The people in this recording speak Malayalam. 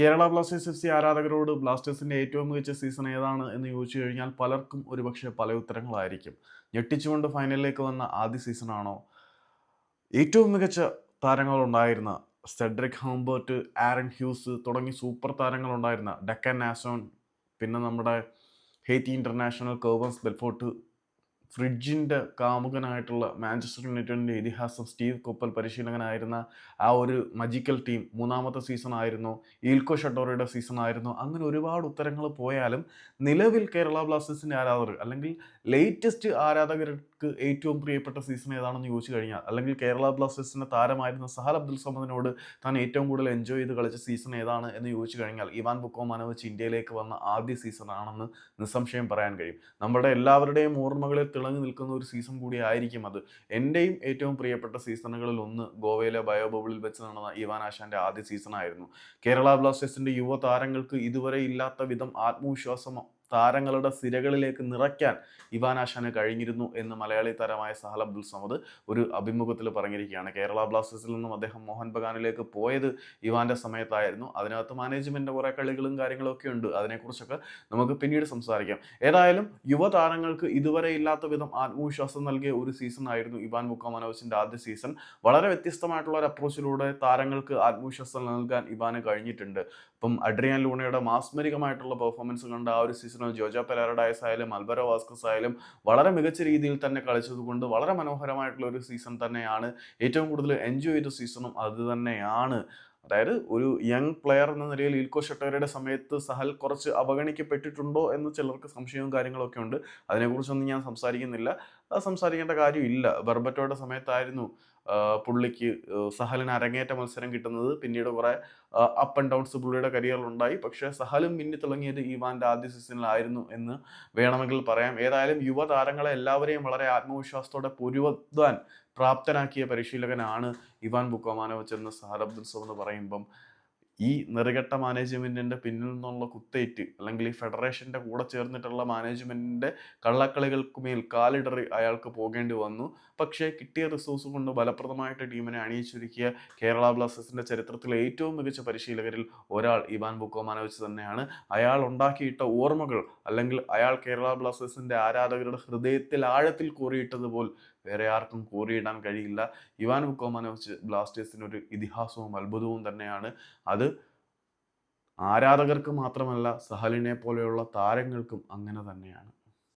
കേരള ബ്ലാസ്റ്റേഴ്സ് എഫ് സി ആരാധകരോട് ബ്ലാസ്റ്റേഴ്സിന്റെ ഏറ്റവും മികച്ച സീസൺ ഏതാണ് എന്ന് ചോദിച്ചു കഴിഞ്ഞാൽ പലർക്കും ഒരുപക്ഷെ പല ഉത്തരങ്ങളായിരിക്കും. ഞെട്ടിച്ചുകൊണ്ട് ഫൈനലിലേക്ക് വന്ന ആദ്യ സീസണാണോ? ഏറ്റവും മികച്ച താരങ്ങളുണ്ടായിരുന്ന സെഡ്രിക് ഹോംബേർട്ട് ആരൻ ഹ്യൂസ് തുടങ്ങി സൂപ്പർ താരങ്ങളുണ്ടായിരുന്ന ഡക്കൻ നാസോൺ പിന്നെ നമ്മുടെ ഹേറ്റി ഇന്റർനാഷണൽ കേവൻസ് ബെൽഫോർട്ട് ഫ്രിഡ്ജിന്റെ കാമുകനായിട്ടുള്ള മാഞ്ചസ്റ്റർ യുണൈറ്റഡിന്റെ ഇതിഹാസം സ്റ്റീവ് കൊപ്പൽ പരിശീലകനായിരുന്ന ആ ഒരു മജിക്കൽ ടീം മൂന്നാമത്തെ സീസൺ ആയിരുന്നു. ഈൽക്കോ ഷട്ടോറയുടെ സീസൺ ആയിരുന്നു. അങ്ങനെ ഒരുപാട് ഉത്തരങ്ങൾ പോയാലും നിലവിൽ കേരള ബ്ലാസ്റ്റേഴ്സിന്റെ ആരാധകർ അല്ലെങ്കിൽ ലേറ്റസ്റ്റ് ആരാധകർക്ക് ഏറ്റവും പ്രിയപ്പെട്ട സീസൺ ഏതാണെന്ന് ചോദിച്ചു കഴിഞ്ഞാൽ അല്ലെങ്കിൽ കേരള ബ്ലാസ്റ്റേഴ്സിന്റെ താരമായിരുന്ന സഹൽ അബ്ദുൽ സമദിനോട് താൻ ഏറ്റവും കൂടുതൽ എൻജോയ് ചെയ്ത് കളിച്ച സീസൺ ഏതാണ് എന്ന് ചോദിച്ചു കഴിഞ്ഞാൽ ഇവാൻ ബുക്കോമാനോവിച്ച് ഇന്ത്യയിലേക്ക് വന്ന ആദ്യ സീസൺ ആണെന്ന് നിസ്സംശയം പറയാൻ കഴിയും. നമ്മുടെ എല്ലാവരുടെയും ഓർമ്മകളിൽ തിളങ്ങി നിൽക്കുന്ന ഒരു സീസൺ കൂടി ആയിരിക്കും അത്. എന്റെയും ഏറ്റവും പ്രിയപ്പെട്ട സീസണുകളിൽ ഒന്ന് ഗോവയിലെ ബയോ ബബിളിൽ വെച്ച് നടന്ന ഇവാൻ ആശാന്റെ ആദ്യ സീസൺ ആയിരുന്നു. കേരള ബ്ലാസ്റ്റേഴ്സിന്റെ യുവ താരങ്ങൾക്ക് ഇതുവരെ ഇല്ലാത്ത വിധം ആത്മവിശ്വാസം താരങ്ങളുടെ സിരകളിലേക്ക് നിറയ്ക്കാൻ ഇവാൻ ആശാന് കഴിഞ്ഞിരുന്നു എന്ന് മലയാളി താരമായ സഹൽ അബ്ദുൽ സമദ് ഒരു അഭിമുഖത്തിൽ പറഞ്ഞിരിക്കുകയാണ്. കേരള ബ്ലാസ്റ്റേഴ്സിൽ നിന്നും അദ്ദേഹം മോഹൻ ബഗാനിലേക്ക് പോയത് ഇവാന്റെ സമയത്തായിരുന്നു. അതിനകത്ത് മാനേജ്മെന്റിന്റെ കുറേ കളികളും കാര്യങ്ങളും ഒക്കെ ഉണ്ട്. അതിനെക്കുറിച്ചൊക്കെ നമുക്ക് പിന്നീട് സംസാരിക്കാം. ഏതായാലും യുവതാരങ്ങൾക്ക് ഇതുവരെ ഇല്ലാത്ത വിധം ആത്മവിശ്വാസം നൽകിയ ഒരു സീസൺ ആയിരുന്നു ഇവാൻ ബുക്കോമനോവിച്ചിന്റെ ആദ്യ സീസൺ വളരെ വ്യത്യസ്തമായിട്ടുള്ള ഒരു അപ്രോച്ചിലൂടെ താരങ്ങൾക്ക് ആത്മവിശ്വാസം നൽകാൻ ഇവാന് കഴിഞ്ഞിട്ടുണ്ട്. ഇപ്പം അഡ്രിയാൻ ലൂണയുടെ മാസ്മരികമായിട്ടുള്ള പെർഫോമൻസ് കണ്ട ആ ഒരു സീസണിൽ ജോജോ പെരാറഡായസ് ആയാലും അൽബറോ വാസ്കസ് ആയാലും വളരെ മികച്ച രീതിയിൽ തന്നെ കളിച്ചതുകൊണ്ട് വളരെ മനോഹരമായിട്ടുള്ള ഒരു സീസൺ തന്നെയാണ്. ഏറ്റവും കൂടുതൽ എൻജോയ് ചെയ്ത സീസണും അത് തന്നെയാണ്. അതായത് ഒരു യങ് പ്ലെയർ എന്ന നിലയിൽ ഇൽക്കോ ഷട്ടോരയുടെ സമയത്ത് സഹൽ കുറച്ച് അവഗണിക്കപ്പെട്ടിട്ടുണ്ടോ എന്ന് ചിലർക്ക് സംശയവും കാര്യങ്ങളൊക്കെ ഉണ്ട്. അതിനെക്കുറിച്ചൊന്നും ഞാൻ സംസാരിക്കുന്നില്ല. സംസാരിക്കേണ്ട കാര്യമില്ല. ബർബറ്റോയുടെ സമയത്തായിരുന്നു. പുള്ളിക്ക് സഹലിന് അരങ്ങേറ്റ മത്സരം കിട്ടുന്നത് പിന്നീട് കുറെ അപ്പ് ആൻഡ് ഡൗൺസ് പുള്ളിയുടെ കരിയറിലുണ്ടായി പക്ഷേ സഹലും മിന്നി തുടങ്ങിയത് ഇവാന്റെ ആദ്യ സീസണിലായിരുന്നു എന്ന് വേണമെങ്കിൽ പറയാം. ഏതായാലും യുവതാരങ്ങളെ എല്ലാവരെയും വളരെ ആത്മവിശ്വാസത്തോടെ പൊരുവാൻ പ്രാപ്തനാക്കിയ പരിശീലകനാണ് ഇവാൻ ബുക്കോമാനോവിച്ച് എന്ന് സഹൽ അബ്ദുൽ എന്ന് പറയുമ്പം ഈ നെറുകെട്ട മാനേജ്മെന്റിന്റെ പിന്നിൽ നിന്നുള്ള കുത്തേറ്റ് അല്ലെങ്കിൽ ഈ ഫെഡറേഷന്റെ കൂടെ ചേർന്നിട്ടുള്ള മാനേജ്മെന്റിന്റെ കള്ളക്കളികൾക്ക് മേൽ കാലിടറി അയാൾക്ക് പോകേണ്ടി വന്നു. പക്ഷേ കിട്ടിയ റിസോഴ്സ് കൊണ്ട് ഫലപ്രദമായിട്ട് ടീമിനെ അണിയിച്ചൊരുക്കിയ കേരള ബ്ലാസ്റ്റേഴ്സിന്റെ ചരിത്രത്തിലെ ഏറ്റവും മികച്ച പരിശീലകരിൽ ഒരാൾ ഇവാൻ ബുക്കോമാനോവിച്ച് തന്നെയാണ്. അയാൾ ഉണ്ടാക്കിയിട്ട ഓർമ്മകൾ അല്ലെങ്കിൽ അയാൾ കേരള ബ്ലാസ്റ്റേഴ്സിന്റെ ആരാധകരുടെ ഹൃദയത്തിൽ ആഴത്തിൽ കോറിയിട്ടതുപോൽ വേറെ ആർക്കും കോറിയിടാൻ കഴിയില്ല. ഇവാൻ ബുക്കോമാനോവിച്ച് ബ്ലാസ്റ്റേഴ്സിന് ഒരു ഇതിഹാസവും അത്ഭുതവും തന്നെയാണ്. അത് ആരാധകർക്ക് മാത്രമല്ല സഹലിനെ പോലെയുള്ള താരങ്ങൾക്കും അങ്ങനെ തന്നെയാണ്.